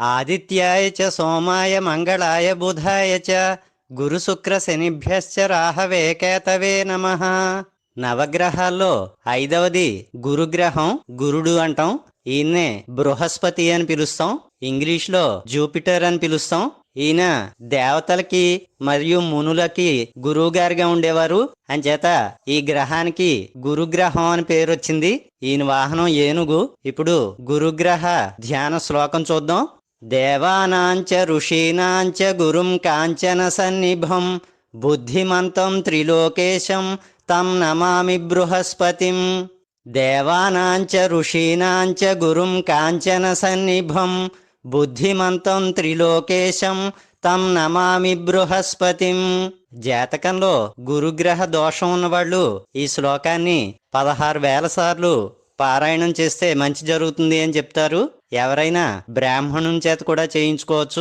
ఆదిత్యాయ చ సోమాయ మంగళాయ బుధాయ చ గురు శుక్ర శనిభ్యశ్చ రాహవే కేతవే నమ నవగ్రహాల్లో ఐదవది గురుగ్రహం గురుడు అంటాం. ఈయన్నే బృహస్పతి అని పిలుస్తాం. ఇంగ్లీష్లో జూపిటర్ అని పిలుస్తాం. ఈయన దేవతలకి మరియు మునులకి గురువుగారిగా ఉండేవారు. అంచేత ఈ గ్రహానికి గురుగ్రహం అని పేరు వచ్చింది ఈయన వాహనం ఏనుగు. ఇప్పుడు గురుగ్రహ ధ్యాన శ్లోకం చూద్దాం. దేవానాంచ ఋషీనాంచ గురుం కాంచన సన్నిభం బుద్ధిమంతం త్రిలోకేశం తం నమామి బృహస్పతిం. దేవానాంచ ఋషీనాంచ గురుం కాంచన సన్నిభం బుద్ధిమంతం త్రిలోకేశం తం నమామి బృహస్పతిం. జాతకంలో గురుగ్రహ దోషం ఉన్నవాళ్ళు ఈ శ్లోకాన్ని పదహారు వేల సార్లు పారాయణం చేస్తే మంచి జరుగుతుంది అని చెప్తారు. ఎవరైనా బ్రాహ్మణుని చేత కూడా చేయించుకోవచ్చు.